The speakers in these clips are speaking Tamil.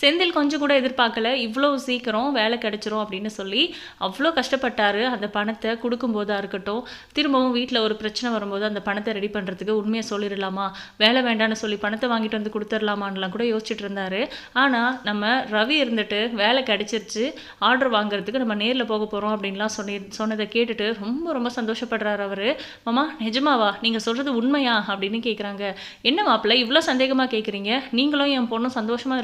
செந்தில் கொஞ்சம் கூட எதிர்பார்க்கல. இவ்வளோ சீக்கிரம் வேலை கிடைச்சிரும் அப்படின்னு சொல்லி அவ்வளோ கஷ்டப்பட்டார். அந்த பணத்தை கொடுக்கும்போதாக இருக்கட்டும் திரும்பவும் வீட்டில் ஒரு பிரச்சனை வரும்போது அந்த பணத்தை ரெடி பண்ணுறதுக்கு உண்மையாக சொல்லிடலாமா? வேலை வேண்டான்னு சொல்லி பணத்தை வாங்கிட்டு வந்து கொடுத்துடலாமான்லாம் கூட யோசிச்சுட்டு இருந்தார். ஆனால் நம்ம ரவி இருந்துட்டு வேலை கிடைச்சிருச்சு ஆர்டர் வாங்குறதுக்கு நம்ம நேரில் போக போகிறோம் அப்படின்லாம் சொல்லி சொன்னதை கேட்டுட்டு ரொம்ப ரொம்ப சந்தோஷப்படுறாரு அவர். மாமா நிஜமாவா? நீங்கள் சொல்கிறது உண்மையா? அப்படின்னு கேட்குறாங்க என்ன மாப்பிள்ளை இவ்வளோ சந்தேகமாக கேட்குறீங்க நீங்களும் என் பொண்ணும் சந்தோஷமாக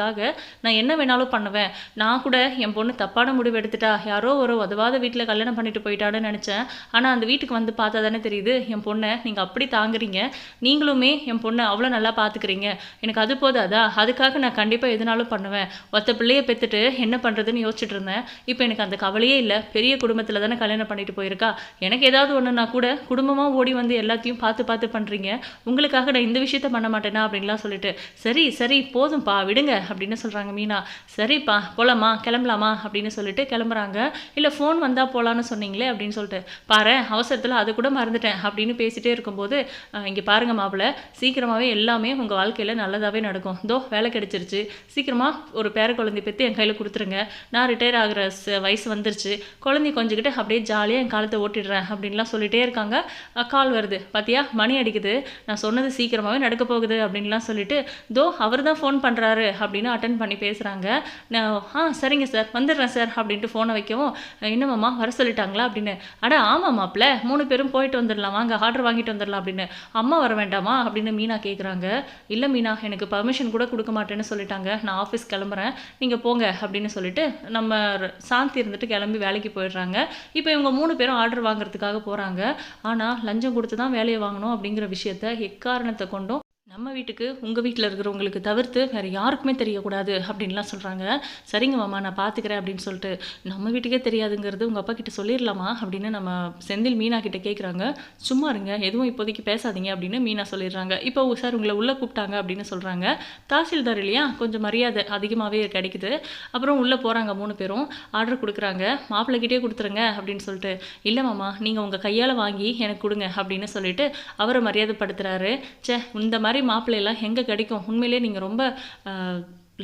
இருக்கணுங்கிறதுக்காக நான் என்ன வேணாலும் பண்ணுவேன். நான் கூட என் பொண்ணு தப்பான முடிவு எடுத்துட்டா யாரோ ஒரு உதவாத வீட்டில் கல்யாணம் பண்ணிட்டு போயிட்டான்னு நினச்சேன். ஆனால் அந்த வீட்டுக்கு வந்து பார்த்தா தானே தெரியுது என் பொண்ணை நீங்கள் அப்படி தாங்குறீங்க. நீங்களுமே என் பொண்ணை அவ்வளோ நல்லா பார்த்துக்கிறீங்க. எனக்கு அது போதாதா? அதுக்காக நான் கண்டிப்பாக எதுனாலும் பண்ணுவேன். ஒத்த பிள்ளையை பெற்றுட்டு என்ன பண்ணுறதுன்னு யோசிச்சுட்டு இருந்தேன். இப்போ எனக்கு அந்த கவலையே இல்லை. பெரிய குடும்பத்தில் தானே கல்யாணம் பண்ணிட்டு போயிருக்கா? எனக்கு ஏதாவது ஒன்றுனா கூட குடும்பமாக ஓடி வந்து எல்லாத்தையும் பார்த்து பார்த்து பண்ணுறீங்க உங்களுக்காக நான் இந்த விஷயத்த பண்ண மாட்டேனா அப்படின்லாம் சொல்லிட்டு சரி சரி போதும்ப்பா விடுங்க அப்படின்னு சொல்கிறாங்க மீனா. சரிப்பா போகலாமா கிளம்பலாமா? அப்படின்னு சொல்லிட்டு கிளம்புறாங்க. இல்லை ஃபோன் வந்தால் போகலான்னு சொன்னீங்களே அப்படின்னு சொல்லிட்டு. பாரு அவசரத்தில் அது கூட மறந்துட்டேன் அப்படின்னு பேசிகிட்டே இருக்கும்போது இங்கே பாருங்க மாப்பிள்ள சீக்கிரமாகவே எல்லாமே உங்கள் வாழ்க்கையில் நல்லதாகவே நடக்கும். தோ வேலை கிடைச்சிருச்சு. சீக்கிரமாக ஒரு பேர குழந்தை பெற்று என் கையில் கொடுத்துருங்க. நான் ரிட்டையர் ஆகிற ச- வயசு வந்துருச்சு. குழந்தை கொஞ்சிக்கிட்டு அப்படியே ஜாலியாக என் காலத்தை ஓட்டிடுறேன் அப்படின்லாம் சொல்லிகிட்டே இருக்காங்க. கால் வருது. பார்த்தியா மணி அடிக்குது. நான் சொன்னது சீக்கிரமாகவே நடக்க போகுது அப்படின்லாம் சொல்லிட்டு தோ அவர் தான் ஃபோன் பண்ணுறாரு அப்படின்னு அட்டன் பண்ணி பேசுகிறாங்க நான் ஆ சரிங்க சார் வந்துடுறேன் சார் அப்படின்ட்டு ஃபோனை வைக்கவும் என்னமாம்மா வர சொல்லிட்டாங்களா? அப்படின்னு. அட ஆமாம் மாப்பிள்ள. மூணு பேரும் போயிட்டு வந்துடலாம். வாங்க ஆர்டர் வாங்கிட்டு வந்துடலாம் அப்படின்னு. அம்மா வர வேண்டாமா? அப்படின்னு மீனா கேட்குறாங்க இல்லை மீனா எனக்கு பர்மிஷன் கூட கொடுக்க மாட்டேன்னு சொல்லிட்டாங்க. நான் ஆஃபீஸ் கிளம்புறேன். நீங்கள் போங்க அப்படின்னு சொல்லிட்டு நம்ம சாந்தி இருந்துட்டு கிளம்பி வேலைக்கு போயிடுறாங்க. இப்போ இவங்க மூணு பேரும் ஆர்டர் வாங்குறதுக்காக போகிறாங்க ஆனால் லஞ்சம் கொடுத்து தான் வேலையை வாங்கணும் அப்படிங்கிற விஷயத்த எக்காரணத்தை கொண்டும் நம்ம வீட்டுக்கு உங்கள் வீட்டில் இருக்கிறவங்களுக்கு தவிர்த்து வேறு யாருக்குமே தெரியக்கூடாது அப்படின்லாம் சொல்கிறாங்க சரிங்க மாமா நான் பார்த்துக்கிறேன் அப்படின்னு சொல்லிட்டு நம்ம வீட்டுக்கே தெரியாதுங்கிறது உங்கள் அப்பா கிட்ட சொல்லிடலாமா அப்படின்னு நம்ம செந்தில் மீனா கிட்ட கேட்குறாங்க சும்மா இருங்க எதுவும் இப்போதைக்கு பேசாதீங்க அப்படின்னு மீனா சொல்லிடுறாங்க. இப்போ சார் உங்களை உள்ளே கூப்பிட்டாங்க அப்படின்னு சொல்கிறாங்க தாசில்தார் இல்லையா? கொஞ்சம் மரியாதை அதிகமாகவே கிடைக்குது. அப்புறம் உள்ளே போகிறாங்க மூணு பேரும். ஆர்டர் கொடுக்குறாங்க. மாப்பிள்ளைக்கிட்டே கொடுத்துருங்க அப்படின்னு சொல்லிட்டு இல்லை மாமா நீங்கள் உங்கள் கையால் வாங்கி எனக்கு கொடுங்க அப்படின்னு சொல்லிட்டு அவரை மரியாதைப்படுத்துகிறாரு ச்சே இந்த மாதிரி மாப்பிள்ளையெல்லாம் எங்கே கிடைக்கும்? உண்மையிலேயே நீங்கள் ரொம்ப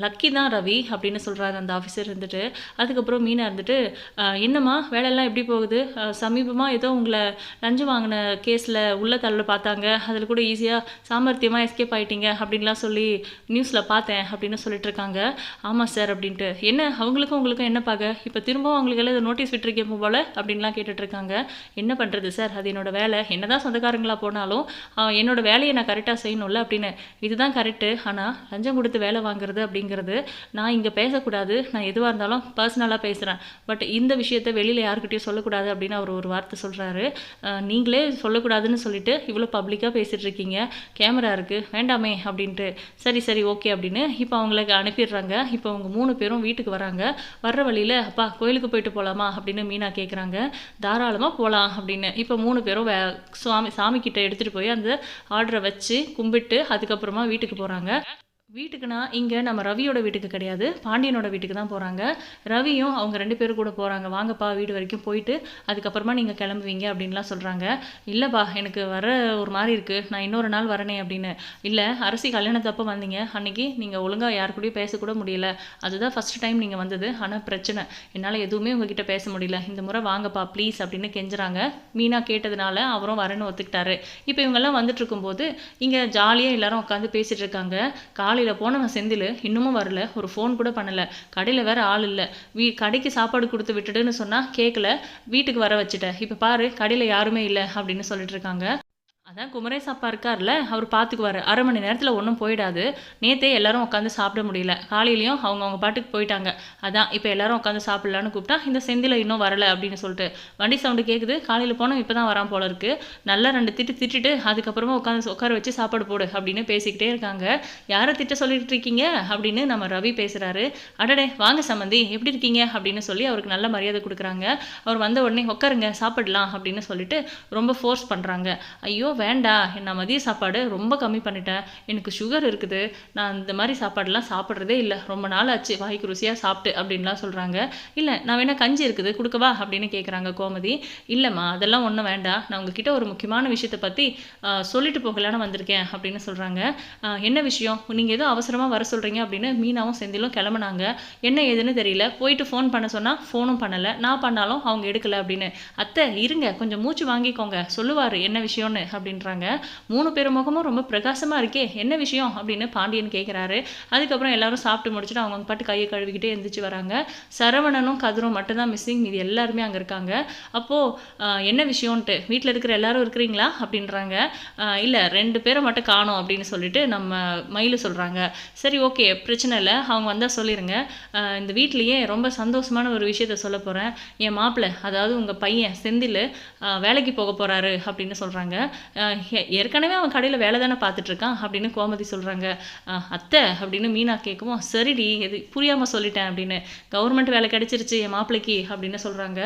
லக்கி தான் ரவி அப்படின்னு சொல்கிறாரு அந்த ஆஃபீஸர் இருந்துட்டு. அதுக்கப்புறம் மீனா இருந்துட்டு என்னம்மா வேலையெல்லாம் எப்படி போகுது? சமீபமாக ஏதோ உங்களை லஞ்சம் வாங்கின கேஸில் உள்ள தள்ள பார்த்தாங்க. அதில் கூட ஈஸியாக சாமர்த்தியமாக எஸ்கேப் ஆகிட்டீங்க அப்படின்லாம் சொல்லி நியூஸில் பார்த்தேன் அப்படின்னு சொல்லிட்டு இருக்காங்க. ஆமாம் சார் அப்படின்ட்டு. என்ன அவங்களுக்கும் உங்களுக்கும் என்ன பார்க்க இப்போ திரும்பவும் அவங்களுக்கு எல்லாம் நோட்டீஸ் விட்டுருக்கேன் போல அப்படின்லாம் கேட்டுட்ருக்காங்க என்ன பண்ணுறது சார் அது என்னோட வேலை. என்ன தான் சொந்தக்காரங்களாக போனாலும் என்னோடய என்னோட வேலையை நான் கரெக்டாக செய்யணும்ல அப்படின்னு. இதுதான் கரெக்டு ஆனால் லஞ்சம் கொடுத்து வேலை வாங்குறது அப்படிங்கிறது நான் இங்கே பேசக்கூடாது. நான் எதுவாக இருந்தாலும் பர்சனலாக பேசுகிறேன் பட் இந்த விஷயத்தை வெளியில் யாருக்கிட்டையும் சொல்லக்கூடாது அப்படின்னு அவர் ஒரு வார்த்தை சொல்கிறாரு நீங்களே சொல்லக்கூடாதுன்னு சொல்லிட்டு இவ்வளோ பப்ளிக்காக பேசிகிட்டு இருக்கீங்க. கேமரா இருக்குது வேண்டாமே அப்படின்ட்டு. சரி சரி ஓகே அப்படின்னு இப்போ அவங்களுக்கு அனுப்பிடுறாங்க. இப்போ அவங்க மூணு பேரும் வீட்டுக்கு வராங்க. வர்ற வழியில் அப்பா கோயிலுக்கு போயிட்டு போகலாமா அப்படின்னு மீனா கேட்குறாங்க தாராளமாக போகலாம் அப்படின்னு. இப்போ மூணு பேரும் வே சுவாமி சாமி கிட்ட எடுத்துகிட்டு போய் அந்த ஆர்டரை வச்சு கும்பிட்டு அதுக்கப்புறமா வீட்டுக்கு போகிறாங்க வீட்டுக்குன்னா இங்கே நம்ம ரவியோட வீட்டுக்கு கிடையாது. பாண்டியனோட வீட்டுக்கு தான் போகிறாங்க ரவியும் அவங்க ரெண்டு பேரும் கூட போகிறாங்க வாங்கப்பா வீடு வரைக்கும் போயிட்டு அதுக்கப்புறமா நீங்கள் கிளம்புவீங்க அப்படின்லாம் சொல்கிறாங்க இல்லைப்பா எனக்கு வர ஒரு மாதிரி இருக்குது நான் இன்னொரு நாள் வரனே அப்படின்னு. இல்லை அரசி கல்யாணத்தப்போ வந்தீங்க. அன்னைக்கு நீங்கள் ஒழுங்காக யார் கூடயும் பேசக்கூட முடியல. அதுதான் ஃபஸ்ட் டைம் நீங்கள் வந்தது. ஆனால் பிரச்சனை. என்னால் எதுவுமே உங்ககிட்ட பேச முடியல. இந்த முறை வாங்கப்பா ப்ளீஸ் அப்படின்னு கெஞ்சுறாங்க. மீனா கேட்டதுனால அவரும் வரேன்னு ஒத்துக்கிட்டாரு. இப்போ இவங்கெல்லாம் வந்துட்டு இருக்கும்போது இங்கே ஜாலியாக எல்லாரும் உட்காந்து பேசிகிட்டு இருக்காங்க. காலையில் போனவன் செந்தில் இன்னமும் வரல ஒரு ஃபோன் கூட பண்ணல. கடையில் வேற ஆள் இல்லை. வீ கடைக்கு சாப்பாடு கொடுத்து விட்டுடுன்னு சொன்னால் கேட்கல வீட்டுக்கு வர வச்சுட்டேன். இப்போ பாரு கடையில் யாருமே இல்லை அப்படின்னு சொல்லிட்டு இருக்காங்க. அதான் குமரேச அப்பா இருக்கார்ல அவர் பார்த்துக்குவாரு அரை மணி நேரத்தில் ஒன்றும் போயிடாது. நேற்றே எல்லாரும் உட்காந்து சாப்பிட முடியல. காலையிலையும் அவங்க அவங்க பாட்டுக்கு போயிட்டாங்க. அதான் இப்போ எல்லாரும் உட்காந்து சாப்பிட்லான்னு கூப்பிட்டா இந்த செந்தில இன்னும் வரல அப்படின்னு சொல்லிட்டு. வண்டி சவுண்டு கேட்குது காலையில் போனோம் இப்போ தான் வரான் போல இருக்கு. நல்லா ரெண்டு திட்டு திட்டுட்டு அதுக்கப்புறமா உட்காந்து உட்கார வச்சு சாப்பாடு போடு அப்படின்னு பேசிக்கிட்டே இருக்காங்க. யாரை திட்ட சொல்லிட்டு இருக்கீங்க? அப்படின்னு நம்ம ரவி பேசுகிறாரு அடடே வாங்க சம்மந்தி எப்படி இருக்கீங்க? அப்படின்னு சொல்லி அவருக்கு நல்ல மரியாதை கொடுக்குறாங்க. அவர் வந்த உடனே உட்காருங்க சாப்பிடலாம் அப்படின்னு சொல்லிட்டு ரொம்ப ஃபோர்ஸ் பண்ணுறாங்க ஐயோ வேண்டாம் நான் மதிய சாப்பாடு ரொம்ப கம்மி பண்ணிட்டேன் எனக்கு சுகர் இருக்குது நான் இந்த மாதிரி சாப்பாடெல்லாம் சாப்பிட்றதே இல்லை ரொம்ப நாள் ஆச்சு வாய்க்கு ருசியாக சாப்பிட்டு அப்படின்லாம் சொல்கிறாங்க இல்லை நான் வேணால் கஞ்சி இருக்குது கொடுக்கவா அப்படின்னு கேட்குறாங்க கோமதி. இல்லைம்மா அதெல்லாம் ஒன்றும் வேண்டாம் நான் உங்ககிட்ட ஒரு முக்கியமான விஷயத்தை பற்றி சொல்லிட்டு போகலான்னு வந்திருக்கேன் அப்படின்னு சொல்கிறாங்க என்ன விஷயம்? நீங்கள் ஏதோ அவசரமாக வர சொல்கிறீங்க அப்படின்னு மீனாவும் செந்திலும் கிளம்புனாங்க. என்ன ஏதுன்னு தெரியல போயிட்டு ஃபோன் பண்ண சொன்னால் ஃபோனும் பண்ணலை. நான் பண்ணாலும் அவங்க எடுக்கலை அப்படின்னு. அத்தை இருங்க கொஞ்சம் மூச்சு வாங்கிக்கோங்க சொல்லுவார் என்ன விஷயம்னு அப்படின்றாங்க. மூணு பேர் முகமும் ரொம்ப பிரகாசமாக இருக்கே என்ன விஷயம் அப்படின்னு பாண்டியன் கேட்குறாரு அதுக்கப்புறம் எல்லாரும் சாப்பிட்டு முடிச்சுட்டு அவங்க பாட்டு கையை கழுவிக்கிட்டே எழுந்திரிச்சு வராங்க. சரவணனும் கதிரும் மட்டும்தான் மிஸ்ஸிங் இது எல்லாருமே அங்கே இருக்காங்க. அப்போது என்ன விஷயம்ன்ட்டு வீட்டில் இருக்கிற எல்லாரும் இருக்கிறீங்களா? அப்படின்றாங்க. இல்லை ரெண்டு பேரை மட்டும் காணோம் அப்படின்னு சொல்லிட்டு நம்ம மயில் சொல்கிறாங்க சரி ஓகே பிரச்சனை இல்லை. அவங்க வந்தால் சொல்லிடுங்க இந்த வீட்லேயே ரொம்ப சந்தோஷமான ஒரு விஷயத்த சொல்ல போகிறேன் என் மாப்பிள்ளை அதாவது உங்கள் பையன் செந்தில் வேலைக்கு போக போகிறாரு அப்படின்னு சொல்கிறாங்க ஏற்கனவே அவன் கடையில் வேலை தானே பார்த்துட்ருக்கான் அப்படின்னு கோமதி சொல்கிறாங்க அத்தை அப்படின்னு மீனா கேட்கவும் சரிடி எது புரியாமல் சொல்லிட்டேன் அப்படின்னு. கவர்மெண்ட் வேலை கிடைச்சிருச்சு என் மாப்பிள்ளைக்கு அப்படின்னு சொல்கிறாங்க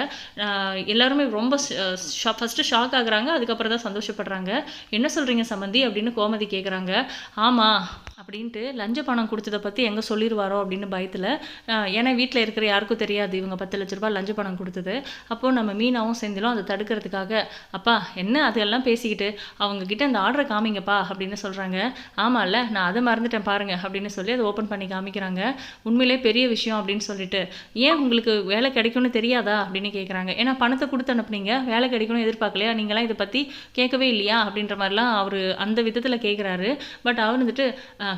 எல்லாருமே ரொம்ப ஃபஸ்ட்டு ஷாக் ஆகுறாங்க அதுக்கப்புறம் தான் சந்தோஷப்படுறாங்க. என்ன சொல்கிறீங்க சம்மந்தி அப்படின்னு கோமதி கேட்குறாங்க ஆமாம் அப்படின்ட்டு லஞ்ச பணம் கொடுத்ததை பற்றி எங்கே சொல்லிடுவாரோ அப்படின்னு பயத்தில் ஏன்னா வீட்டில் இருக்கிற யாருக்கும் தெரியாது. இவங்க பத்து லட்ச ரூபாய் லஞ்ச பணம் கொடுத்தது. அப்போது நம்ம மீனாவும் செந்திலும் அதை தடுக்கிறதுக்காக அப்பா என்ன அதெல்லாம் பேசிக்கிட்டு அவங்கக்கிட்ட அந்த ஆர்டரை காமிங்கப்பா அப்படின்னு சொல்கிறாங்க ஆமாம்ல நான் அதை மறந்துட்டேன் பாருங்கள் அப்படின்னு சொல்லி அதை ஓப்பன் பண்ணி காமிக்கிறாங்க. உண்மையிலே பெரிய விஷயம் அப்படின்னு சொல்லிட்டு ஏன் உங்களுக்கு வேலை கிடைக்கும்னு தெரியாதா? அப்படின்னு கேட்குறாங்க ஏன்னா பணத்தை கொடுத்து அனுப்புனீங்க. வேலை கிடைக்கும்னு எதிர்பார்க்கலையா? நீங்களாம் இதை பற்றி கேட்கவே இல்லையா? அப்படின்ற மாதிரிலாம் அவர் அந்த விதத்தில் கேட்குறாரு பட் அவர் வந்துட்டு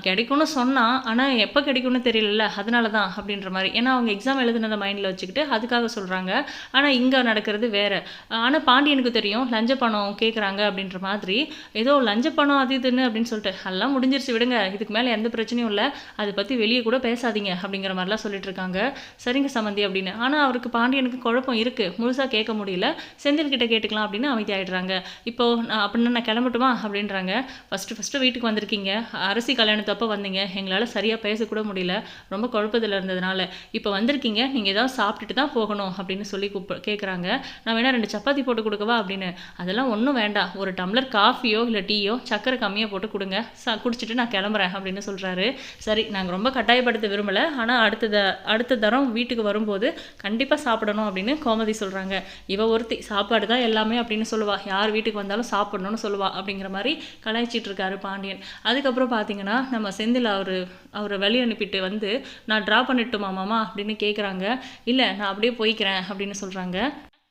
கிடைக்கும்னு சொன்னான் ஆனால் எப்போ கிடைக்கும்னு தெரியல அதனால தான் அப்படின்ற மாதிரி. ஏன்னா அவங்க எக்ஸாம் எழுதுனதை மைண்டில் வச்சுக்கிட்டு அதுக்காக சொல்கிறாங்க ஆனால் இங்கே நடக்கிறது வேறு. ஆனால் பாண்டியனுக்கு தெரியும் லஞ்ச பணம் கேட்குறாங்க அப்படின்ற மாதிரி. ஏதோ லஞ்ச பணம் அது இதுன்னு அப்படின்னு சொல்லிட்டு எல்லாம் முடிஞ்சிருச்சு விடுங்க இதுக்கு மேலே எந்த பிரச்சனையும் இல்லை. அதை பற்றி வெளியே கூட பேசாதீங்க அப்படிங்கிற மாதிரிலாம் சொல்லிட்டு இருக்காங்க. சரிங்க சம்மந்தி அப்படின்னு. ஆனால் அவருக்கு பாண்டியனுக்கு குழப்பம் இருக்குது முழுசாக கேட்க முடியல. செந்தில் கிட்ட கேட்டுக்கலாம் அப்படின்னு அமைதியாகிடுறாங்க இப்போது நான் அப்படின்னா நான் கிளம்பட்டுமா? அப்படின்றாங்க. ஃபஸ்ட்டு ஃபஸ்ட்டு வீட்டுக்கு வந்திருக்கீங்க. அரசி கல்யாணம் கல்யாணத்தப்போ வந்தீங்க. எங்களால் சரியாக பேசக்கூட முடியல. ரொம்ப குழப்பத்தில் இருந்ததுனால. இப்போ வந்திருக்கீங்க. நீங்கள் ஏதாவது சாப்பிட்டுட்டு தான் போகணும் அப்படின்னு சொல்லி கூப்ப கேட்குறாங்க நான் வேணால் ரெண்டு சப்பாத்தி போட்டு கொடுக்கவா அப்படின்னு. அதெல்லாம் ஒன்றும் வேண்டாம். ஒரு டம்ளர் காஃபியோ இல்லை டீயோ சக்கரை கம்மியாக போட்டு கொடுங்க. ச குடிச்சிட்டு நான் கிளம்புறேன் அப்படின்னு சொல்கிறாரு சரி நாங்கள் ரொம்ப கட்டாயப்படுத்த விரும்பலை. ஆனால் அடுத்த அடுத்த தரம் வீட்டுக்கு வரும்போது கண்டிப்பாக சாப்பிடணும் அப்படின்னு கோமதி சொல்கிறாங்க இவ ஒருத்தி சாப்பாடு தான் எல்லாமே அப்படின்னு சொல்லுவா. யார் வீட்டுக்கு வந்தாலும் சாப்பிடணும்னு சொல்லுவா அப்படிங்கிற மாதிரி கலாய்ச்சிட்டு இருக்காரு பாண்டியன். அதுக்கப்புறம் பார்த்தீங்கன்னா நம்ம செந்தில் அவர் அவரை வழி அனுப்பிட்டு வந்து நான் ட்ரா பண்ணிட்டுமா மாமா? அப்படின்னு கேட்குறாங்க இல்லை நான் அப்படியே போய்க்கிறேன் அப்படின்னு சொல்கிறாங்க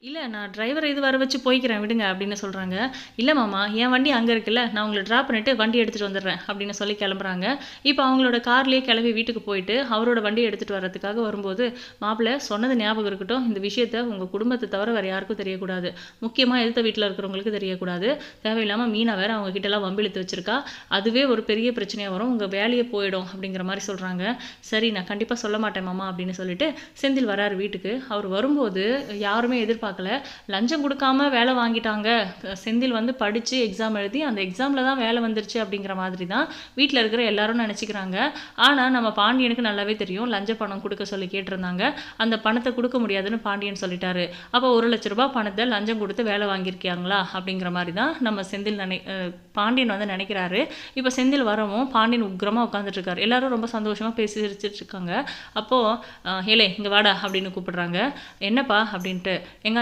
இல்லை நான் டிரைவரை இது வர வச்சு போய்க்கிறேன் விடுங்க அப்படின்னு சொல்கிறாங்க இல்லை மாமா என் வண்டி அங்கே இருக்குல்ல நான் உங்களை ட்ராப் பண்ணிவிட்டு வண்டி எடுத்துகிட்டு வந்துடுறேன் அப்படின்னு சொல்லி கிளம்புறாங்க. இப்போ அவங்களோட கார்லேயே கிளம்பி வீட்டுக்கு போயிட்டு அவரோட வண்டியை எடுத்துகிட்டு வர்றதுக்காக வரும்போது மாப்பிள்ளை சொன்னது ஞாபகம் இருக்கட்டும். இந்த விஷயத்த உங்கள் குடும்பத்தை தவிர வேறு யாருக்கும் தெரியக்கூடாது. முக்கியமாக எழுத்த வீட்டில் இருக்கிறவங்களுக்கு தெரியக்கூடாது. தேவையில்லாமல் மீனா வேறு அவங்க கிட்டலாம் வம்பிழுத்து வச்சுருக்கா. அதுவே ஒரு பெரிய பிரச்சனையாக வரும். உங்கள் வேலையே போயிடும் அப்படிங்கிற மாதிரி சொல்கிறாங்க சரி நான் கண்டிப்பாக சொல்ல மாட்டேன் மாமா அப்படின்னு சொல்லிட்டு செந்தில் வராரு வீட்டுக்கு. அவர் வரும்போது யாருமே எதிர்பார்க்க எதிர்பார்க்கல லஞ்சம் கொடுக்காம வேலை வாங்கிட்டாங்க. செந்தில் வந்து படித்து எக்ஸாம் எழுதி அந்த எக்ஸாமில் தான் வேலை வந்துருச்சு அப்படிங்கிற மாதிரி தான் வீட்டில் இருக்கிற எல்லாரும் நினச்சிக்கிறாங்க. ஆனால் நம்ம பாண்டியனுக்கு நல்லாவே தெரியும். லஞ்ச பணம் கொடுக்க சொல்லி கேட்டிருந்தாங்க. அந்த பணத்தை கொடுக்க முடியாதுன்னு பாண்டியன் சொல்லிட்டாரு. அப்போ ஒரு லட்ச ரூபா பணத்தை லஞ்சம் கொடுத்து வேலை வாங்கியிருக்கியாங்களா அப்படிங்கிற மாதிரி தான் நம்ம செந்தில் நினை பாண்டியன் வந்து நினைக்கிறாரு. இப்போ செந்தில் வரவும் பாண்டியன் உக்ரமாக உட்காந்துட்டு எல்லாரும் ரொம்ப சந்தோஷமாக பேசி சிரிச்சிட்ருக்காங்க அப்போது ஹேலே இங்கே வாடா அப்படின்னு கூப்பிடுறாங்க. என்னப்பா அப்படின்ட்டு.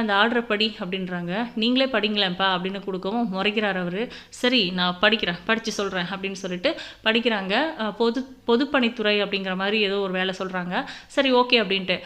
அந்த ஆர்டரை படி அப்படின்றாங்க. நீங்களே படிங்களேன்ப்பா அப்படின்னு கொடுக்கவும் முறைக்கிறார் அவர். சரி நான் படிக்கிறேன் படித்து சொல்கிறேன் அப்படின்னு சொல்லிட்டு படிக்கிறாங்க. பொது பொதுப்பணித்துறை அப்படிங்கிற மாதிரி ஏதோ ஒரு வேலை சொல்கிறாங்க சரி ஓகே அப்படின்ட்டு.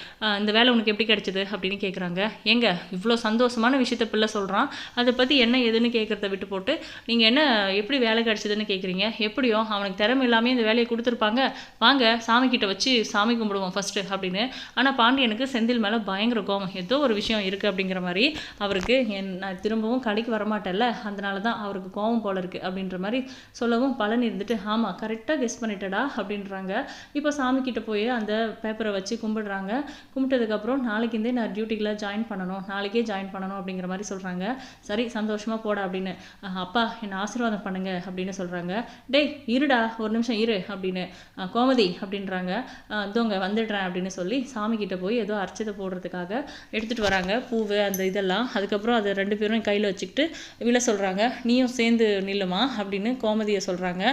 இந்த வேலை உனக்கு எப்படி கிடைச்சிது அப்படின்னு கேட்குறாங்க எங்க இவ்வளோ சந்தோஷமான விஷயத்த பிள்ளை சொல்கிறான் அதை பற்றி என்ன எதுன்னு கேட்குறத விட்டு போட்டு நீங்கள் என்ன எப்படி வேலை கிடச்சிதுன்னு கேட்குறீங்க எப்படியோ அவனுக்கு திறமை இல்லாமல் இந்த வேலையை கொடுத்துருப்பாங்க. வாங்க சாமி கிட்ட வச்சு சாமி கும்பிடுவோம் ஃபஸ்ட்டு அப்படின்னு. ஆனால் பாண்டியனுக்கு செந்தில் மேலே பயங்கர கோபம். ஏதோ ஒரு விஷயம் இருக்குது அப்படின்னு அப்படிங்கிற மாதிரி அவருக்கு என் நான் திரும்பவும் கடைக்கு வரமாட்டேன்ல அதனால தான் அவருக்கு கோபம் போல இருக்குது அப்படின்ற மாதிரி சொல்லவும் பலன் இருந்துட்டு ஆமாம் கரெக்டாக கெஸ் பண்ணிட்டடா அப்படின்றாங்க. இப்போ சாமி கிட்ட போய் அந்த பேப்பரை வச்சு கும்பிடுறாங்க. கும்பிட்டதுக்கப்புறம் நாளைக்கு நான் டியூட்டிக்கெலாம் ஜாயின் பண்ணணும் நாளைக்கே ஜாயின் பண்ணணும் அப்படிங்கிற மாதிரி சொல்கிறாங்க சரி சந்தோஷமாக போட அப்படின்னு அப்பா என்னை ஆசீர்வாதம் பண்ணுங்க அப்படின்னு சொல்கிறாங்க டேய் இருடா ஒரு நிமிஷம் இரு அப்படின்னு கோமதி அப்படின்றாங்க. இதோங்க வந்துடுறேன் அப்படின்னு சொல்லி சாமி கிட்ட போய் ஏதோ அர்ச்சதை போடுறதுக்காக எடுத்துகிட்டு வராங்க. பூவு செலவு அந்த இதெல்லாம். அதுக்கப்புறம் அதை ரெண்டு பேரும் கையில் வச்சுக்கிட்டு விழ சொல்கிறாங்க நீயும் சேர்ந்து நில்லுமா? அப்படின்னு கோமதியை சொல்கிறாங்க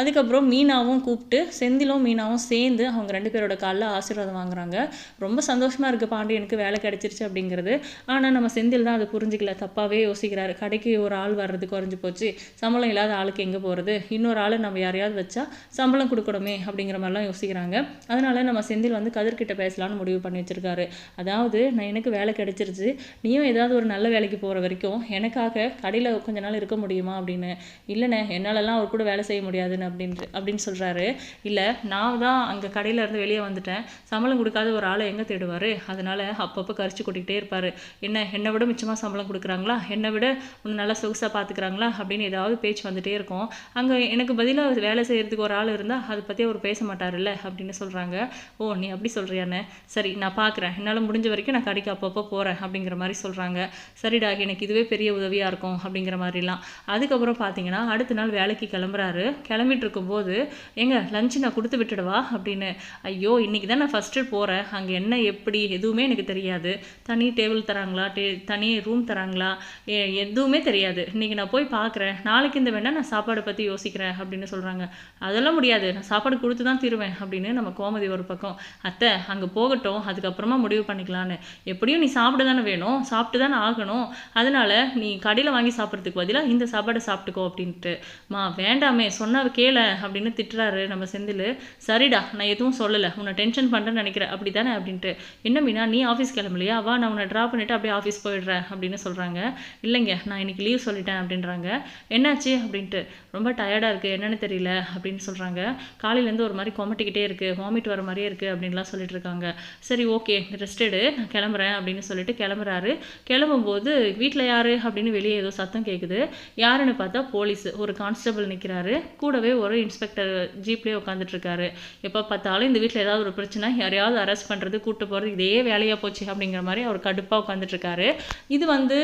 அதுக்கப்புறம் மீனாவும் கூப்பிட்டு செந்திலும் மீனாவும் சேர்ந்து அவங்க ரெண்டு பேரோட காலில் ஆசீர்வாதம் வாங்குறாங்க. ரொம்ப சந்தோஷமாக இருக்குது பாண்டியனுக்கு வேலை கிடைச்சிருச்சு அப்படிங்கிறது. ஆனால் நம்ம செந்தில் தான் அதை புரிஞ்சிக்கல. தப்பாகவே யோசிக்கிறாரு. கடைக்கு ஒரு ஆள் வர்றது குறைஞ்சி போச்சு. சம்பளம் இல்லாத ஆளுக்கு எங்கே போகிறது இன்னொரு ஆள் நம்ம யாரையாவது வச்சா சம்பளம் கொடுக்கணுமே அப்படிங்கிற மாதிரிலாம் யோசிக்கிறாங்க. அதனால் நம்ம செந்தில் வந்து கதிர்கிட்ட பேசலான்னு முடிவு பண்ணி வச்சுருக்காரு. அதாவது நான் எனக்கு வேலை கிடைச்சிருச்சு. நீயும் ஏதாவது ஒரு நல்ல வேலைக்கு போகிற வரைக்கும் எனக்காக கடையில் கொஞ்ச நாள் இருக்க முடியுமா அப்படின்னு? இல்லைண்ணே என்னாலலாம் அவர் கூட வேலை செய்ய முடியாதுன்னு அப்படின்ட்டு அப்படின்னு சொல்கிறாரு இல்லை நான் தான் அங்கே கடையில் இருந்து வெளியே வந்துட்டேன். சம்பளம் கொடுக்காத ஒரு ஆளை எங்கே தேடுவார்? அதனால் அப்பப்போ கரிச்சு கொட்டிக்கிட்டே இருப்பார். என்ன என்னை விட மிச்சமாக சம்பளம் கொடுக்குறாங்களா? என்னை விட உன்னை நல்லா சொகுசாக பார்த்துக்குறாங்களா அப்படின்னு ஏதாவது பேச்சு வந்துகிட்டே இருக்கும். அங்கே எனக்கு பதிலாக வேலை செய்கிறதுக்கு ஒரு ஆள் இருந்தால் அதை பற்றி அவர் பேச மாட்டார்ல அப்படின்னு சொல்கிறாங்க ஓ நீ அப்படி சொல்கிறியாண்ணே சரி நான் பார்க்குறேன் என்னால் முடிஞ்ச வரைக்கும் நான் கடைக்கு அப்பப்போ போகிறேன் அப்படிங்கிற மாதிரி சொல்கிறாங்க சரிடா எனக்கு இதுவே பெரிய உதவியாக இருக்கும் அப்படிங்கிற மாதிரிலாம். அதுக்கப்புறம் பார்த்தீங்கன்னா அடுத்த நாள் வேலைக்கு கிளம்புறாரு. கிளம்பிட்டு இருக்கும்போது ஏங்க லஞ்சு நான் கொடுத்து விட்டுடவா? அப்படின்னு ஐயோ இன்றைக்கி தான் நான் ஃபஸ்ட்டு போகிறேன் அங்கே என்ன எப்படி எதுவுமே எனக்கு தெரியாது. தனி டேபிள் தராங்களா? டே தனி ரூம் தராங்களா? எதுவுமே தெரியாது. இன்னைக்கு நான் போய் பார்க்குறேன் நாளைக்கு இந்த வேணால் நான் சாப்பாடை பற்றி யோசிக்கிறேன். அப்படின்னு சொல்கிறாங்க அதெல்லாம் முடியாது. நான் சாப்பாடு கொடுத்து தான் தீருவேன். அப்படின்னு நம்ம கோமதி ஒரு பக்கம் அத்தை அங்கே போகட்டும். அதுக்கப்புறமா முடிவு பண்ணிக்கலான்னு எப்படியும் நீ சாப்பிட தானே வேணும். சாப்பிட்டு தானே ஆகணும். அதனால நீ கடையில் வாங்கி சாப்பிட்றதுக்கு பதிலாக இந்த சாப்பாடை சாப்பிட்டுக்கோ அப்படின்ட்டு. மா வேண்டாமே சொன்னா கேள அப்படின்னு திட்டுறாரு நம்ம செந்தில். சரிடா நான் எதுவும் சொல்லலை. உன்னை டென்ஷன் பண்ணுறேன்னு நினைக்கிறேன். அப்படி தானே அப்படின்ட்டு. என்ன மீனா நீ ஆஃபீஸ் கிளம்பலையா? வா நான் உன்னை ட்ராப் பண்ணிவிட்டு அப்படியே ஆஃபீஸ் போயிடுறேன் அப்படின்னு சொல்கிறாங்க இல்லைங்க நான் இன்னைக்கு லீவ் சொல்லிட்டேன் அப்படின்றாங்க. என்னாச்சு அப்படின்ட்டு. ரொம்ப டயர்டாக இருக்குது என்னென்னு தெரியல அப்படின்னு சொல்கிறாங்க காலையிலேருந்து ஒரு மாதிரி கொமட்டிக்கிட்டே இருக்குது வாமிட் வர மாதிரியே இருக்குது அப்படின்லாம் சொல்லிட்டு இருக்காங்க. சரி ஓகே ரெஸ்ட் எடு. நான் கிளம்புறேன் அப்படின்னு சொல்லிட்டு கிளம்புறாரு கிளம்பும்போது வீட்டில் யாரு? அப்படின்னு வெளியே ஏதோ சத்தம் கேட்குது யாருன்னு பார்த்தா போலீஸ். ஒரு கான்ஸ்டபிள் நிற்கிறாரு கூடவே ஒரு இன்ஸ்பெக்டர் ஜீப்லேயே உட்காந்துட்டு இருக்காரு எப்போ பார்த்தாலும் இந்த வீட்டில் ஏதாவது ஒரு பிரச்சனை யாரையாவது அரெஸ்ட் பண்ணுறது கூப்பிட்டு போகிறது இதே வேலையாக போச்சு அப்படிங்கிற மாதிரி அவர் கடுப்பாக உட்காந்துட்டுருக்காரு இது வந்து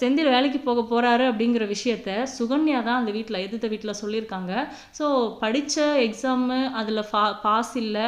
செந்தில் வேலைக்கு போக போகிறாரு அப்படிங்கிற விஷயத்த சுகன்யா தான் அந்த வீட்டில் எதிர்த்த வீட்டில் சொல்லியிருக்காங்க. ஸோ படித்த எக்ஸாமு அதில் ஃபா பாஸ் இல்லை.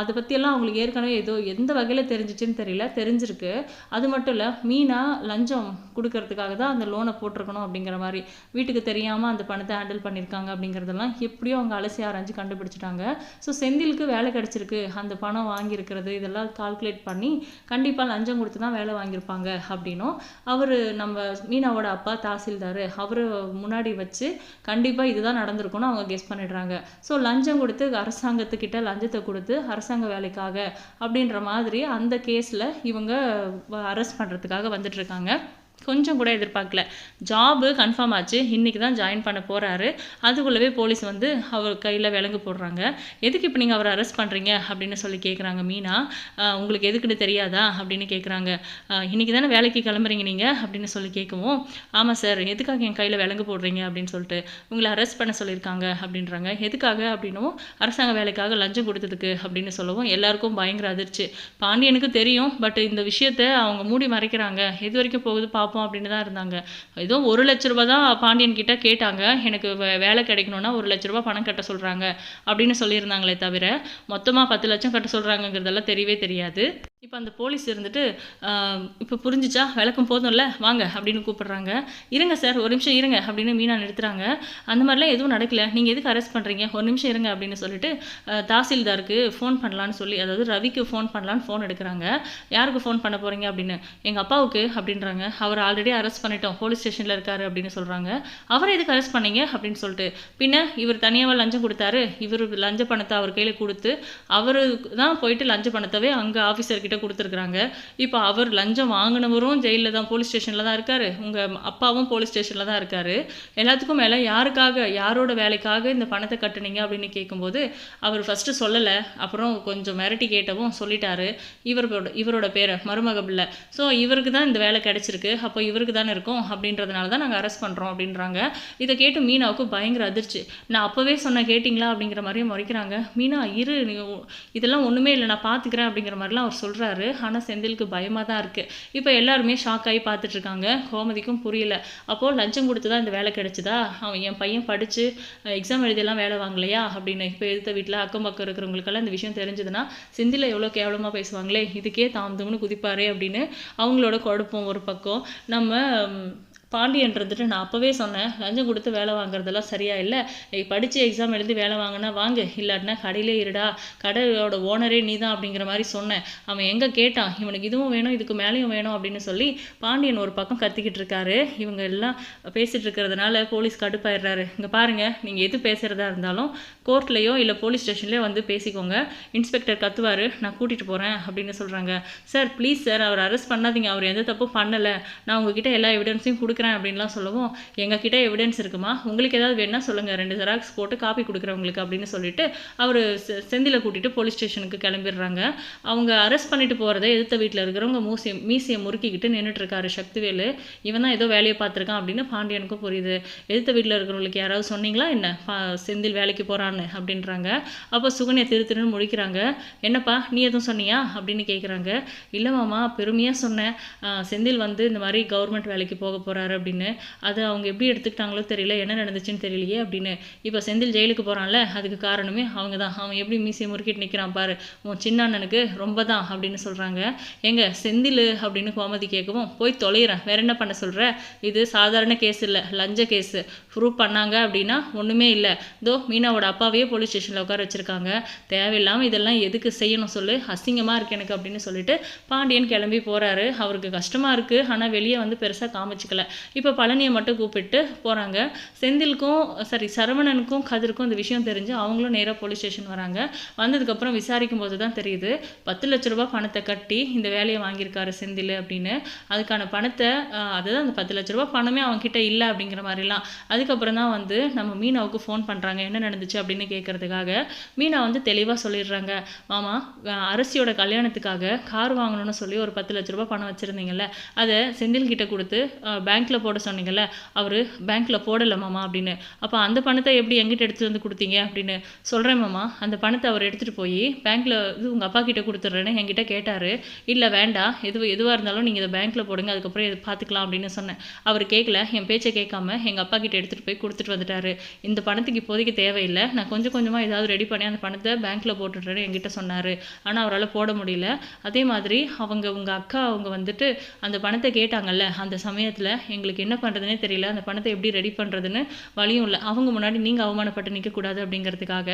அதை பற்றியெல்லாம் அவங்களுக்கு ஏற்கனவே ஏதோ எந்த வகையில் தெரிஞ்சிச்சுன்னு தெரியல. தெரிஞ்சிருக்கு. அது மட்டும் இல்லை மீனா லஞ்சம் கொடுக்கறதுக்காக தான் அந்த லோனை போட்டிருக்கணும் அப்படிங்கிற மாதிரி. வீட்டுக்கு தெரியாமல் அந்த பணத்தை ஹேண்டில் பண்ணியிருக்காங்க அப்படிங்கிறதெல்லாம் எப்படியோ அவங்க அலசி ஆராய்ஞ்சு கண்டுபிடிச்சிட்டாங்க. ஸோ செந்திலுக்கு வேலை கிடச்சிருக்கு. அந்த பணம் வாங்கியிருக்கிறது இதெல்லாம் கால்குலேட் பண்ணி கண்டிப்பாக லஞ்சம் கொடுத்து தான் வேலை வாங்கியிருப்பாங்க அப்படின்னும். அவர் நம்ம மீனாவோட அப்பா தாசில்தார் அவர் முன்னாடி வச்சு கண்டிப்பாக இதுதான் நடந்திருக்கும்னு அவங்க கெஸ் பண்ணிடுறாங்க. ஸோ லஞ்சம் கொடுத்து அரசாங்கத்துக்கிட்ட லஞ்சத்தை கொடுத்து அரசாங்க வேலைக்காக அப்படின்ற மாதிரி அந்த கேஸில் இவங்க அரெஸ்ட் பண்ணுறதுக்காக வந்துட்டுருக்காங்க கொஞ்சம் கூட எதிர்பார்க்கல. ஜாபு கன்ஃபார்ம் ஆச்சு. இன்றைக்கி தான் ஜாயின் பண்ண போகிறாரு அதுக்குள்ளவே போலீஸ் வந்து அவர் கையில் விலங்கு போடுறாங்க. எதுக்கு இப்போ நீங்கள் அவரை அரெஸ்ட் பண்ணுறீங்க அப்படின்னு சொல்லி கேட்குறாங்க மீனா. உங்களுக்கு எதுக்குன்னு தெரியாதா? அப்படின்னு கேட்குறாங்க இன்றைக்கி தானே வேலைக்கு கிளம்புறீங்க நீங்கள் அப்படின்னு சொல்லி கேட்கவும் ஆமாம் சார் எதுக்காக என் கையில் விலங்கு போடுறீங்க? அப்படின்னு சொல்லிட்டு உங்களை அரெஸ்ட் பண்ண சொல்லியிருக்காங்க அப்படின்றாங்க. எதுக்காக அப்படின்னும்? அரசாங்க வேலைக்காக லஞ்சம் கொடுத்ததுக்கு அப்படின்னு சொல்லவும் எல்லாருக்கும் பயங்கர அதிர்ச்சி. பாண்டியனுக்கு தெரியும். பட் இந்த விஷயத்த அவங்க மூடி மறைக்கிறாங்க. எது வரைக்கும் போகுது பார்ப்போம் அப்படின்னு தான் இருந்தாங்க. ஏதோ ஒரு லட்ச ரூபா தான் பாண்டியன் கிட்ட கேட்டாங்க. எனக்கு வே- வேலை கிடைக்கணும்னா ஒரு லட்ச ரூபாய் பணம் கட்ட சொல்கிறாங்க அப்படின்னு சொல்லியிருந்தாங்களே தவிர மொத்தமாக பத்து லட்சம் கட்ட சொல்கிறாங்கங்கிறதெல்லாம் தெரியவே தெரியாது. இப்போ அந்த போலீஸ் இருந்துட்டு இப்போ புரிஞ்சுச்சா? விளக்கம் போதும்ல? வாங்க அப்படின்னு கூப்பிட்றாங்க. இருங்க சார் ஒரு நிமிஷம் இருங்க அப்படின்னு மீனா நிறுத்துறாங்க. அந்த மாதிரிலாம் எதுவும் நடக்கல. நீங்கள் எதுக்கு அரெஸ்ட் பண்ணுறீங்க ஒரு நிமிஷம் இருங்க அப்படின்னு சொல்லிட்டு தாசில்தாருக்கு ஃபோன் பண்ணலான்னு சொல்லி அதாவது ரவிக்கு ஃபோன் பண்ணலான்னு ஃபோன் எடுக்கிறாங்க. யாருக்கு ஃபோன் பண்ண போகிறீங்க அப்படின்னு. எங்கள் அப்பாவுக்கு அப்படின்றாங்க. அவர் ஆல்ரெடி அரெஸ்ட் பண்ணிட்டோம். போலீஸ் ஸ்டேஷனில் இருக்காரு அப்படின்னு சொல்கிறாங்க அவரை எதுக்கு அரெஸ்ட் பண்ணீங்க? அப்படின்னு சொல்லிட்டு பின்ன இவர் தனியாக லஞ்சம் கொடுத்தாரு? இவர் லஞ்ச பணத்தை அவர் கையில் கொடுத்து அவரு தான் போயிட்டு லஞ்ச பணத்தவே அங்கே ஆஃபீஸர்கிட்ட கொடுத்துருக்குறாங்க. இப்போ அவர் லஞ்சம் வாங்கினவரும் ஜெயிலில் தான் போலீஸ் ஸ்டேஷனில் தான் இருக்காரு. உங்கள் அப்பாவும் போலீஸ் ஸ்டேஷனில் தான் இருக்காரு. எல்லாத்துக்கும் மேலே யாருக்காக யாரோட வேலைக்காக இந்த பணத்தை கட்டுனீங்க அப்படின்னு கேட்கும்போது அவர் ஃபஸ்ட்டு சொல்லலை. அப்புறம் கொஞ்சம் மிரட்டி கேட்டவும் சொல்லிட்டாரு. இவரோட இவரோட பேரை மருமக பிள்ளை ஸோ இவருக்கு தான் இந்த வேலை கிடைச்சிருக்கு. அப்போ இவருக்கு தானே இருக்கும் அப்படின்றதுனால தான் நாங்கள் அரெஸ்ட் பண்ணுறோம் அப்படின்றாங்க. இதை கேட்டு மீனாவுக்கு பயங்கர அதிர்ச்சி. நான் அப்போவே சொன்ன கேட்டிங்களா அப்படிங்கிற மாதிரியும் முறைக்கிறாங்க. மீனா இரு. இதெல்லாம் ஒன்றுமே இல்லை. நான் பார்த்துக்கிறேன் அப்படிங்கிற மாதிரிலாம் அவர் சொல்கிறார் சொல்கிறாரு ஆனால் செந்திலுக்கு பயமாக தான் இருக்குது இப்போ எல்லாருமே ஷாக் ஆகி பார்த்துட்ருக்காங்க. கோமதிக்கும் புரியல. அப்போது லஞ்சம் கொடுத்து தான் இந்த வேலை கிடச்சிதா? அவன் என் பையன் படித்து எக்ஸாம் எழுதியெல்லாம் வேலை வாங்கலையா? அப்படின்னு இப்போ எடுத்த வீட்டில் அக்கம் பக்கம் இருக்கிறவங்களுக்கெல்லாம் இந்த விஷயம் தெரிஞ்சதுன்னா செந்தில் எவ்வளோ கேவலமாக பேசுவாங்களே? இதுக்கே தாம் தும்னு குதிப்பாரே அப்படின்னு அவங்களோட குழப்பம் ஒரு பக்கம். நம்ம பாண்டியன் இருந்துட்டு நான் அப்போவே சொன்னேன் லஞ்சம் கொடுத்து வேலை வாங்குறதெல்லாம் சரியா இல்லை. படித்து எக்ஸாம் எழுதி வேலை வாங்கினா வாங்கு இல்லாட்டினா கடையிலே இருடா. கடையோட ஓனரே நீ தான் அப்படிங்கிற மாதிரி சொன்னேன். அவன் எங்கே கேட்டான் இவனுக்கு இதுவும் வேணும் இதுக்கு மேலேயும் வேணும் அப்படின்னு சொல்லி பாண்டியன் ஒரு பக்கம் கத்திக்கிட்டு இருக்காரு. இவங்க எல்லாம் பேசிகிட்டு இருக்கிறதுனால போலீஸ் கடுப்பாயிடுறாரு. இங்கே பாருங்கள் நீங்கள் எது பேசுகிறதா இருந்தாலும் கோர்ட்லேயோ இல்லை போலீஸ் ஸ்டேஷன்லேயோ வந்து பேசிக்கோங்க. இன்ஸ்பெக்டர் கத்துவார் நான் கூட்டிகிட்டு போகிறேன் அப்படின்னு சொல்கிறாங்க சார் ப்ளீஸ் சார் அவர் அரெஸ்ட் பண்ணாதீங்க. அவர் எந்த தப்பும் பண்ணலை. நான் உங்ககிட்ட எல்லா எவிடன்ஸையும் கொடுக்குறேன். அப்படின்லாம் சொல்லவும் எங்ககிட்ட எவிடன்ஸ் இருக்குமா? உங்களுக்கு ஏதாவது வேணால் சொல்லுங்கள் ரெண்டு ஜெராக்ஸ் போட்டு காப்பி கொடுக்குறேன் உங்களுக்கு அப்படின்னு சொல்லிட்டு அவர் செந்தில கூட்டிகிட்டு போலீஸ் ஸ்டேஷனுக்கு கிளம்பிடுறாங்க. அவங்க அரெஸ்ட் பண்ணிட்டு போகிறத எதிர்த்த வீட்டில் இருக்கிறவங்க மூசியம் மீசியை முறுக்கிக்கிட்டு நின்றுட்டு இருக்காரு சக்திவேலு. இவன் தான் ஏதோ வேலையை பார்த்துருக்கான் அப்படின்னு பாண்டியனுக்கும் புரியுது. எதிர்த்த வீட்டில் இருக்கிறவங்களுக்கு யாராவது சொன்னீங்களா என்ன? பா செந்தில் வேலைக்கு போகிறான்னு அப்படின்றாங்க. அப்போ சுகன்யா திரு திருன்னு முடிக்கிறாங்க என்னப்பா நீ எதுவும் சொன்னியா? அப்படின்னு கேட்குறாங்க இல்லை மாமா பெருமையாக சொன்னேன். செந்தில் வந்து இந்த மாதிரி கவர்மெண்ட் வேலைக்கு போக போகிறாரு அப்படின்னு. அது அவங்க எப்படி எடுத்துக்கிட்டாங்களோ தெரியல என்ன நடந்துச்சுன்னு தெரியலையே அப்படின்னு. இப்போ செந்தில் ஜெயிலுக்கு போகிறான்ல அதுக்கு காரணமே அவங்க தான் அவன் எப்படி மீசையை முறுக்கிட்டு நிற்கிறான் பாரு. உன் சின்ன அண்ணனுக்கு ரொம்ப தான் அப்படின்னு சொல்கிறாங்க எங்க செந்தில் அப்படின்னு கோமதி கேட்கவும் போய் தொலைகிறேன் வேற என்ன பண்ண சொல்கிற இது சாதாரண கேஸ் இல்லை. லஞ்ச கேஸு ப்ரூவ் பண்ணாங்க அப்படின்னா ஒன்றுமே இல்லை. இதோ மீனாவோட அப்பாவையே போலீஸ் ஸ்டேஷனில் உட்கார வச்சுருக்காங்க. தேவையில்லாமல் இதெல்லாம் எதுக்கு செய்யணும் சொல்லு. அசிங்கமாக இருக்கு எனக்கு அப்படின்னு சொல்லிட்டு பாண்டியன் கிளம்பி போகிறாரு அவருக்கு கஷ்டமாக இருக்குது ஆனால் வெளியே வந்து பெருசாக காமிச்சிக்கல. இப்போ பழனியை மட்டும் கூப்பிட்டு போகிறாங்க செந்திலுக்கும் சாரி சரவணனுக்கும் கதிருக்கும் இந்த விஷயம் தெரிஞ்சு அவங்களும் நேராக போலீஸ் ஸ்டேஷன் வராங்க. வந்ததுக்கப்புறம் விசாரிக்கும் போது தான் தெரியுது. பத்து லட்ச ரூபா பணத்தை கட்டி இந்த வேலையை வாங்கியிருக்காரு செந்தில் அப்படின்னு. அதுக்கான பணத்தை அதுதான் அந்த பத்து லட்ச ரூபா பணமே அவங்ககிட்ட இல்லை அப்படிங்கிற மாதிரிலாம். அதுக்கப்புறம் தான் வந்து நம்ம மீனாவுக்கு ஃபோன் பண்ணுறாங்க என்ன நடந்துச்சு அப்படின்னு கேட்கறதுக்காக. மீனா வந்து தெளிவாக சொல்லிடுறாங்க. மாமா அரசியோட கல்யாணத்துக்காக கார் வாங்கணும்னு சொல்லி ஒரு பத்து லட்ச ரூபா பணம் வச்சுருந்தீங்கல்ல. அதை செந்தில் கிட்ட கொடுத்து பேங்க்கில் போட சொன்னீங்கல்ல அவர் பேங்க்கில் போடலை மாமா அப்படின்னு. அப்போ அந்த பணத்தை எப்படி எங்கிட்ட எடுத்துகிட்டு வந்து கொடுத்தீங்க அப்படின்னு சொல்கிறேன் மாமா. அந்த பணத்தை அவர் எடுத்துகிட்டு போய் பேங்க்கில் இது உங்கள் அப்பா கிட்டே கொடுத்துட்றேன்னு என்கிட்ட கேட்டார். இல்லை வேண்டாம். எது எதுவாக இருந்தாலும் நீங்கள் இதை பேங்க்கில் போடுங்க அதுக்கப்புறம் இதை பார்த்துக்கலாம் அப்படின்னு சொன்னேன். அவர் கேட்கல என் பேச்சை கேட்காம எங்கள் அப்பா கிட்ட எடுத்துகிட்டு போய் கொடுத்துட்டு வந்துட்டாரு. இந்த பணத்துக்கு இப்போதைக்கு தேவையில்லை. நான் கொஞ்சம் கொஞ்சமாக ஏதாவது ரெடி பண்ணி அந்த பணத்தை பேங்க்கில் போட்டுடுறேன்னு என்கிட்ட சொன்னார். ஆனால் அவரால் போட முடியல. அதே மாதிரி அவங்க உங்கள் அக்கா அவங்க வந்துட்டு அந்த பணத்தை கேட்டாங்கல்ல அந்த சமயத்தில் எங்களுக்கு என்ன பண்ணுறதுனே தெரியல. அந்த பணத்தை எப்படி ரெடி பண்ணுறதுன்னு வழியும் இல்லை. அவங்க முன்னாடி நீங்கள் அவமானப்பட்டு நிற்கக்கூடாது அப்படிங்கிறதுக்காக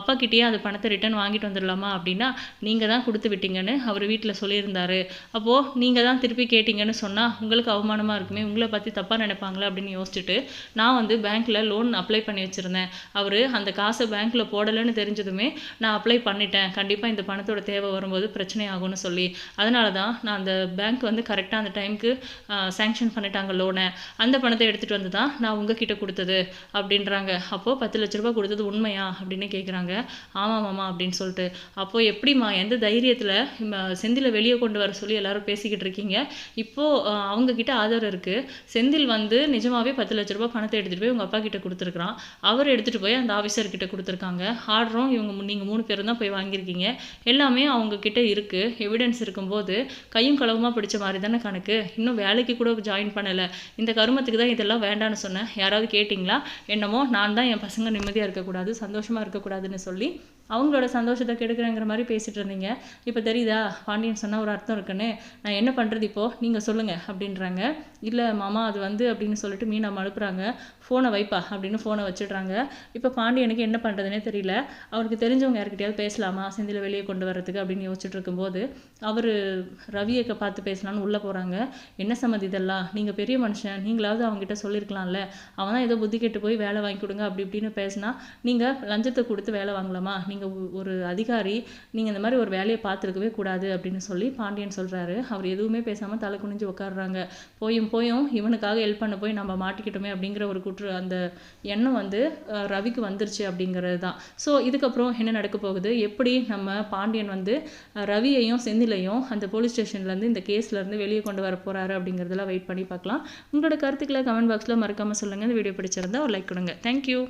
அப்பா கிட்டேயே அந்த பணத்தை ரிட்டர்ன் வாங்கிட்டு வந்துடலாமா அப்படின்னா நீங்கள் தான் கொடுத்து விட்டீங்கன்னு அவர் வீட்டில் சொல்லியிருந்தாரு. அப்போது நீங்கள் தான் திருப்பி கேட்டிங்கன்னு சொன்னால் உங்களுக்கு அவமானமாக இருக்குமே உங்களை பற்றி தப்பாக நினைப்பாங்களே அப்படின்னு யோசிச்சுட்டு நான் வந்து பேங்க்கில் லோன் அப்ளை பண்ணி வச்சுருந்தேன். அவர் அந்த காசை பேங்க்கில் போடலைன்னு தெரிஞ்சதுமே நான் அப்ளை பண்ணிட்டேன். கண்டிப்பாக இந்த பணத்தோட தேவை வரும்போது பிரச்சனை ஆகும்னு சொல்லி. அதனால தான் நான் அந்த பேங்க் வந்து கரெக்டாக அந்த டைமுக்கு சேங்ஷன் பண்ணிட்டாங்க லோன் அந்த பணத்தை எடுத்துகிட்டு வந்து தான் நான் உங்ககிட்ட கொடுத்தது? அப்படின்றாங்க. அப்போது பத்து லட்ச ரூபா கொடுத்தது உண்மையா? அப்படின்னு கேட்குறாங்க ஆமாம் மாமா அப்படின்னு சொல்லிட்டு. அப்போது எப்படிம்மா எந்த தைரியத்தில் செந்திலை வெளியே கொண்டு வர சொல்லி எல்லாரும் பேசிக்கிட்டு இருக்கீங்க? இப்போது அவங்க கிட்ட ஆதாரம் இருக்குது செந்தில் வந்து நிஜமாகவே பத்து லட்ச ரூபா பணத்தை எடுத்துகிட்டு போய் உங்கள் அப்பா கிட்ட கொடுத்துருக்குறான். அவர் எடுத்துகிட்டு போய் அந்த ஆஃபீஸர் கிட்ட கொடுத்துருக்காங்க. ஆர்டரும் இவங்க நீங்கள் மூணு பேரும் தான் போய் வாங்கியிருக்கீங்க. எல்லாமே அவங்கக்கிட்ட இருக்குது எவிடன்ஸ் இருக்கும்போது கையும் களவுமா பிடிச்ச மாதிரி தானே கணக்கு. இன்னும் வேலைக்கு கூட ஜாயின் பண்ணலை. இந்த கருமத்துக்கு தான் இதெல்லாம் வேண்டான்னு சொன்னேன். யாராவது கேட்டிங்களா? என்னமோ நான் தான் என் பசங்க நிம்மதியாக இருக்கக்கூடாது சந்தோஷமாக இருக்கக்கூடாதுன்னு சொல்லி அவங்களோட சந்தோஷத்தை கெடுக்கிறேங்கிற மாதிரி பேசிட்டு இருந்தீங்க. இப்போ தெரியுதா? பாண்டியன் சொன்னால் ஒரு அர்த்தம் இருக்குன்னு. நான் என்ன பண்ணுறது இப்போது நீங்கள் சொல்லுங்கள் அப்படின்றாங்க. இல்லை மாமா அது வந்து அப்படின்னு சொல்லிட்டு மீனா அனுப்புகிறாங்க ஃபோனை வைப்பா அப்படின்னு ஃபோனை வச்சிடுறாங்க. இப்போ பாண்டியனுக்கு என்ன பண்ணுறதுனே தெரியல. அவருக்கு தெரிஞ்சவங்க யாருக்கிட்டையாவது பேசலாமா? செந்தில வெளியே கொண்டு வரதுக்கு அப்படின்னு யோசிச்சுட்டு இருக்கும்போது அவர் ரவியை பார்த்து பேசலான்னு உள்ளே போகிறாங்க என்ன சம்மதி இதெல்லாம்? நீங்கள் பெரிய மனுஷன். நீங்களாவது அவங்ககிட்ட சொல்லியிருக்கலாம்ல அவன் தான் ஏதோ புத்தி கெட்டு போய் வேலை வாங்கி கொடுங்க அப்படி இப்படின்னு பேசினா நீங்கள் லஞ்சத்தை கொடுத்து வேலை வாங்கலாமா? நீங்கள் ஒரு அதிகாரி நீங்கள் இந்த மாதிரி ஒரு வேலையை பார்த்துருக்கவே கூடாது அப்படின்னு சொல்லி பாண்டியன் சொல்கிறாரு அவர் எதுவுமே பேசாமல் தலை குனிஞ்சு உட்காடுறாங்க போயும் போயும் இவனுக்காக ஹெல்ப் பண்ண போய் நம்ம மாட்டிக்கிட்டோமே அப்படிங்கிற ஒரு குற்ற அந்த எண்ணம் வந்து ரவிக்கு வந்துருச்சு அப்படிங்கிறது தான். ஸோ இதுக்கப்புறம் என்ன நடக்க போகுது? எப்படி நம்ம பாண்டியன் வந்து ரவியையும் செந்திலையும் அந்த போலீஸ் ஸ்டேஷன்லேருந்து இந்த கேஸ்லேருந்து வெளியே கொண்டு வர போகிறாரு அப்படிங்கிறதெல்லாம் வெயிட் பண்ணி பார்க்கலாம். உங்களோட கருத்துக்களை கமெண்ட் பாக்ஸில் மறக்காமல் சொல்லுங்கள் இந்த வீடியோ பிடிச்சிருந்தா ஒரு லைக் கொடுங்க. தேங்க்யூ